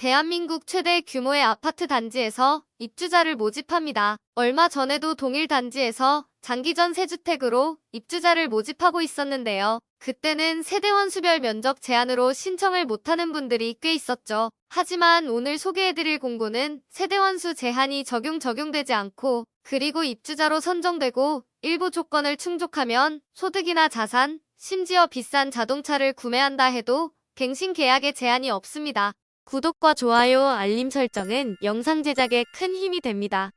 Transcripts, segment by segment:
대한민국 최대 규모의 아파트 단지에서 입주자를 모집합니다. 얼마 전에도 동일 단지에서 장기전 세주택으로 입주자를 모집하고 있었는데요. 그때는 세대원 수별 면적 제한으로 신청을 못하는 분들이 꽤 있었죠. 하지만 오늘 소개해드릴 공고는 세대원 수 제한이 적용 적용되지 않고 그리고 입주자로 선정되고 일부 조건을 충족하면 소득이나 자산, 심지어 비싼 자동차를 구매한다 해도 갱신 계약에 제한이 없습니다. 구독과 좋아요, 알림 설정은 영상 제작에 큰 힘이 됩니다.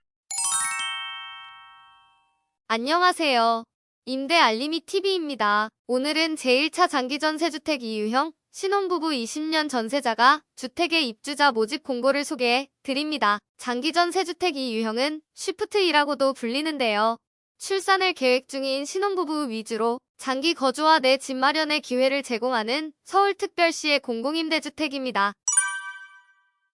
안녕하세요. 임대 알림이 TV입니다. 오늘은 제1차 장기전 세주택 이유형 신혼부부 20년 전세자가 주택의 입주자 모집 공고를 소개해 드립니다. 장기전 세주택 이유형은 쉬프트이라고도 불리는데요. 출산을 계획 중인 신혼부부 위주로 장기 거주와 내 집 마련의 기회를 제공하는 서울특별시의 공공임대주택입니다.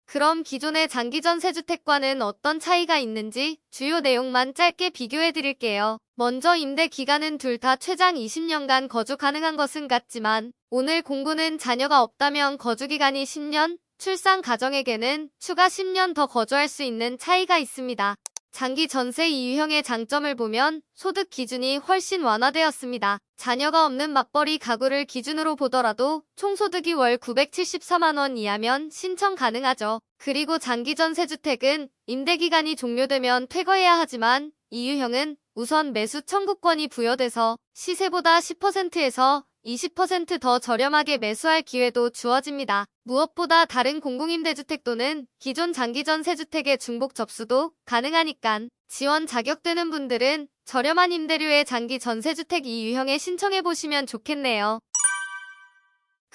그럼 기존의 장기 전 세주택과는 어떤 차이가 있는지 주요 내용만 짧게 비교해 드릴게요. 먼저 임대 기간은 둘 다 최장 20년간 거주 가능한 것은 같지만 오늘 공부는 자녀가 없다면 거주 기간이 10년, 출산 가정에게는 추가 10년 더 거주할 수 있는 차이가 있습니다. 장기 전세 이유형의 장점을 보면 소득 기준이 훨씬 완화되었습니다. 자녀가 없는 맞벌이 가구를 기준으로 보더라도 총소득이 월 974만 원 이하면 신청 가능하죠. 그리고 장기 전세주택은 임대기간이 종료되면 퇴거해야 하지만 이유형은 우선 매수 청구권이 부여돼서 시세보다 10%에서 20%더 저렴하게 매수할 기회도 주어집니다. 무엇보다 다른 공공임대주택도는 기존 장기전 세주택의 중복 접수도 가능하니깐 지원 자격되는 분들은 저렴한 임대료의 장기 전세주택 이 유형에 신청해보시면 좋겠네요.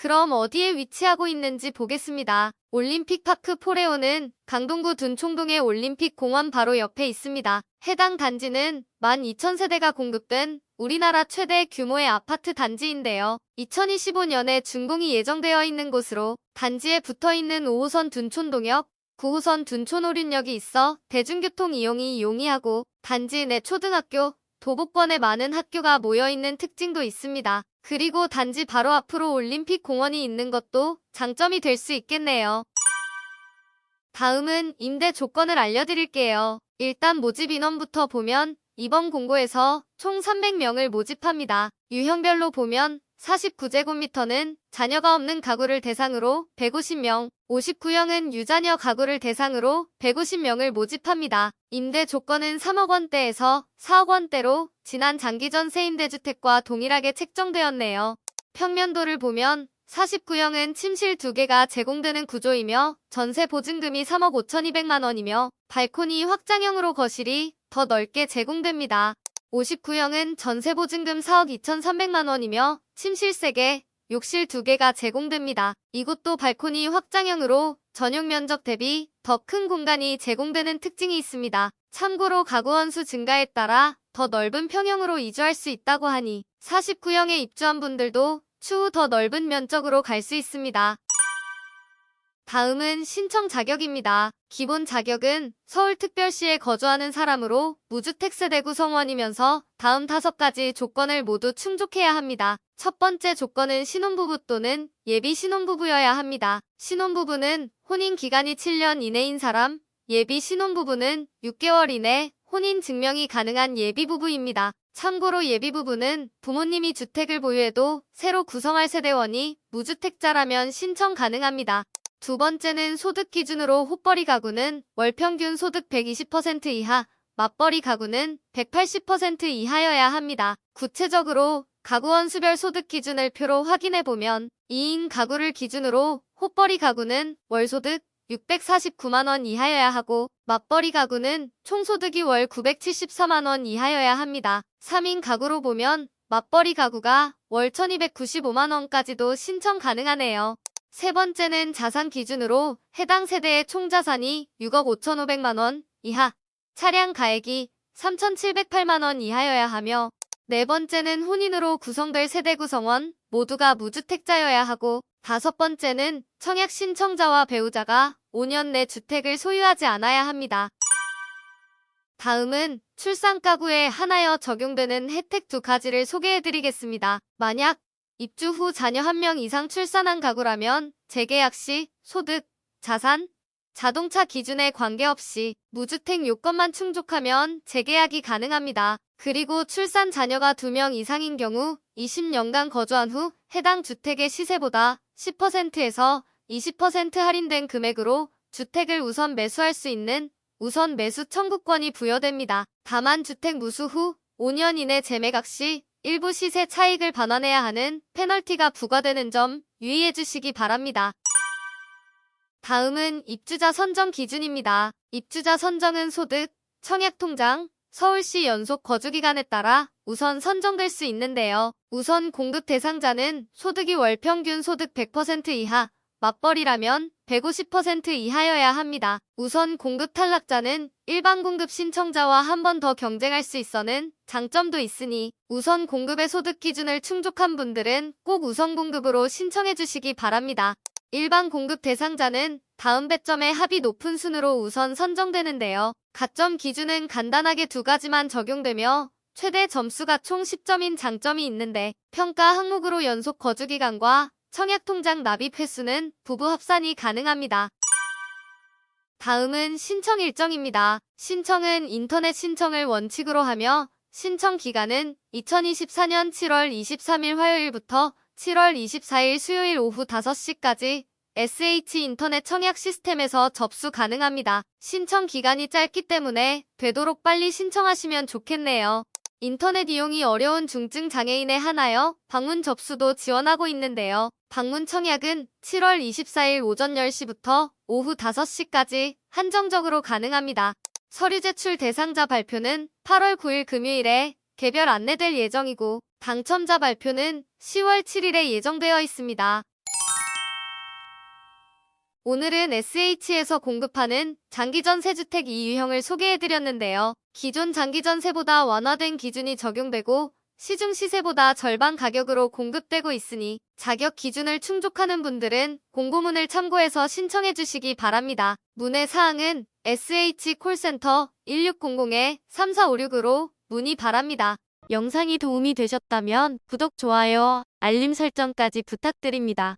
그럼 어디에 위치하고 있는지 보겠습니다. 올림픽파크 포레오는 강동구 둔총동의 올림픽 공원 바로 옆에 있습니다. 해당 단지는 12,000세대가 공급된 우리나라 최대 규모의 아파트 단지인데요. 2025년에 준공이 예정되어 있는 곳으로 단지에 붙어 있는 5호선 둔촌동역, 9호선 둔촌오륜역이 있어 대중교통 이용이 용이하고 단지 내 초등학교, 도보권에 많은 학교가 모여있는 특징도 있습니다. 그리고 단지 바로 앞으로 올림픽 공원이 있는 것도 장점이 될 수 있겠네요. 다음은 임대 조건을 알려드릴게요. 일단 모집 인원부터 보면 이번 공고에서 총 300명을 모집합니다. 유형별로 보면 49제곱미터는 자녀가 없는 가구를 대상으로 150명, 59형은 유자녀 가구를 대상으로 150명을 모집합니다. 임대 조건은 3억 원대에서 4억 원대로 지난 장기전 세 임대주택과 동일하게 책정되었네요. 평면도를 보면 49형은 침실 2개가 제공되는 구조이며 전세 보증금이 3억 5,200만 원이며 발코니 확장형으로 거실이 더 넓게 제공됩니다. 59형은 전세 보증금 4억 2,300만 원이며 침실 3개, 욕실 2개가 제공됩니다. 이곳도 발코니 확장형으로 전용 면적 대비 더 큰 공간이 제공되는 특징이 있습니다. 참고로 가구 원수 증가에 따라 더 넓은 평형으로 이주할 수 있다고 하니 49형에 입주한 분들도 추후 더 넓은 면적으로 갈 수 있습니다. 다음은 신청 자격입니다. 기본 자격은 서울특별시에 거주하는 사람으로 무주택 세대 구성원이면서 다음 다섯 가지 조건을 모두 충족해야 합니다. 첫 번째 조건은 신혼부부 또는 예비 신혼부부여야 합니다. 신혼부부는 혼인 기간이 7년 이내인 사람, 예비 신혼부부는 6개월 이내 혼인 증명이 가능한 예비부부입니다. 참고로 예비부부는 부모님이 주택을 보유해도 새로 구성할 세대원이 무주택자라면 신청 가능합니다. 두 번째는 소득 기준으로 호벌이 가구는 월 평균 소득 120% 이하, 맞벌이 가구는 180% 이하여야 합니다. 구체적으로 가구원 수별 소득 기준을 표로 확인해 보면 2인 가구를 기준으로 호벌이 가구는 월 소득 649만원 이하여야 하고 맞벌이 가구는 총소득이 월 974만원 이하여야 합니다. 3인 가구로 보면 맞벌이 가구가 월 1295만원까지도 신청 가능하네요. 세 번째는 자산 기준으로 해당 세대의 총자산이 6억 5,500만 원 이하, 차량 가액이 3,708만 원 이하여야 하며 네 번째는 혼인으로 구성될 세대 구성원 모두가 무주택자여야 하고 다섯 번째는 청약 신청자와 배우자가 5년 내 주택을 소유하지 않아야 합니다. 다음은 출산 가구에 하나여 적용되는 혜택 두 가지를 소개해드리겠습니다. 만약 입주 후 자녀 한 명 이상 출산한 가구라면 재계약 시 소득 자산, 자동차 기준에 관계없이 무주택 요건만 충족하면 재계약이 가능합니다. 그리고 출산 자녀가 2명 이상인 경우 20년간 거주한 후 해당 주택의 시세보다 10%에서 20% 할인된 금액으로 주택을 우선 매수할 수 있는 우선 매수 청구권이 부여됩니다. 다만 주택 무수 후 5년 이내 재매각 시 일부 시세 차익을 반환해야 하는 페널티가 부과되는 점 유의해 주시기 바랍니다. 다음은 입주자 선정 기준입니다. 입주자 선정은 소득, 청약통장, 서울시 연속 거주기간에 따라 우선 선정될 수 있는데요. 우선 공급 대상자는 소득이 월 평균 소득 100% 이하, 맞벌이라면 150% 이하여야 합니다. 우선 공급 탈락자는 일반 공급 신청자와 한 번 더 경쟁할 수 있어는 장점도 있으니 우선 공급의 소득 기준을 충족한 분들은 꼭 우선 공급으로 신청해 주시기 바랍니다. 일반 공급 대상자는 다음 배점의 합이 높은 순으로 우선 선정되는데요. 가점 기준은 간단하게 두 가지만 적용되며 최대 점수가 총 10점인 장점이 있는데 평가 항목으로 연속 거주기간과 청약통장 납입 횟수는 부부 합산이 가능합니다. 다음은 신청 일정입니다. 신청은 인터넷 신청을 원칙으로 하며 신청 기간은 2024년 7월 23일 화요일부터 7월 24일 수요일 오후 5시까지 SH 인터넷 청약 시스템에서 접수 가능합니다. 신청 기간이 짧기 때문에 되도록 빨리 신청하시면 좋겠네요. 인터넷 이용이 어려운 중증 장애인에 한하여 방문 접수도 지원하고 있는데요. 방문 청약은 7월 24일 오전 10시부터 오후 5시까지 한정적으로 가능합니다. 서류 제출 대상자 발표는 8월 9일 금요일에 개별 안내될 예정이고 당첨자 발표는 10월 7일에 예정되어 있습니다. 오늘은 SH에서 공급하는 장기전세주택 2유형을 소개해드렸는데요. 기존 장기 전세보다 완화된 기준이 적용되고 시중 시세보다 절반 가격으로 공급되고 있으니 자격 기준을 충족하는 분들은 공고문을 참고해서 신청해 주시기 바랍니다. 문의 사항은 SH 콜센터 1600-3456으로 문의 바랍니다. 영상이 도움이 되셨다면 구독, 좋아요, 알림 설정까지 부탁드립니다.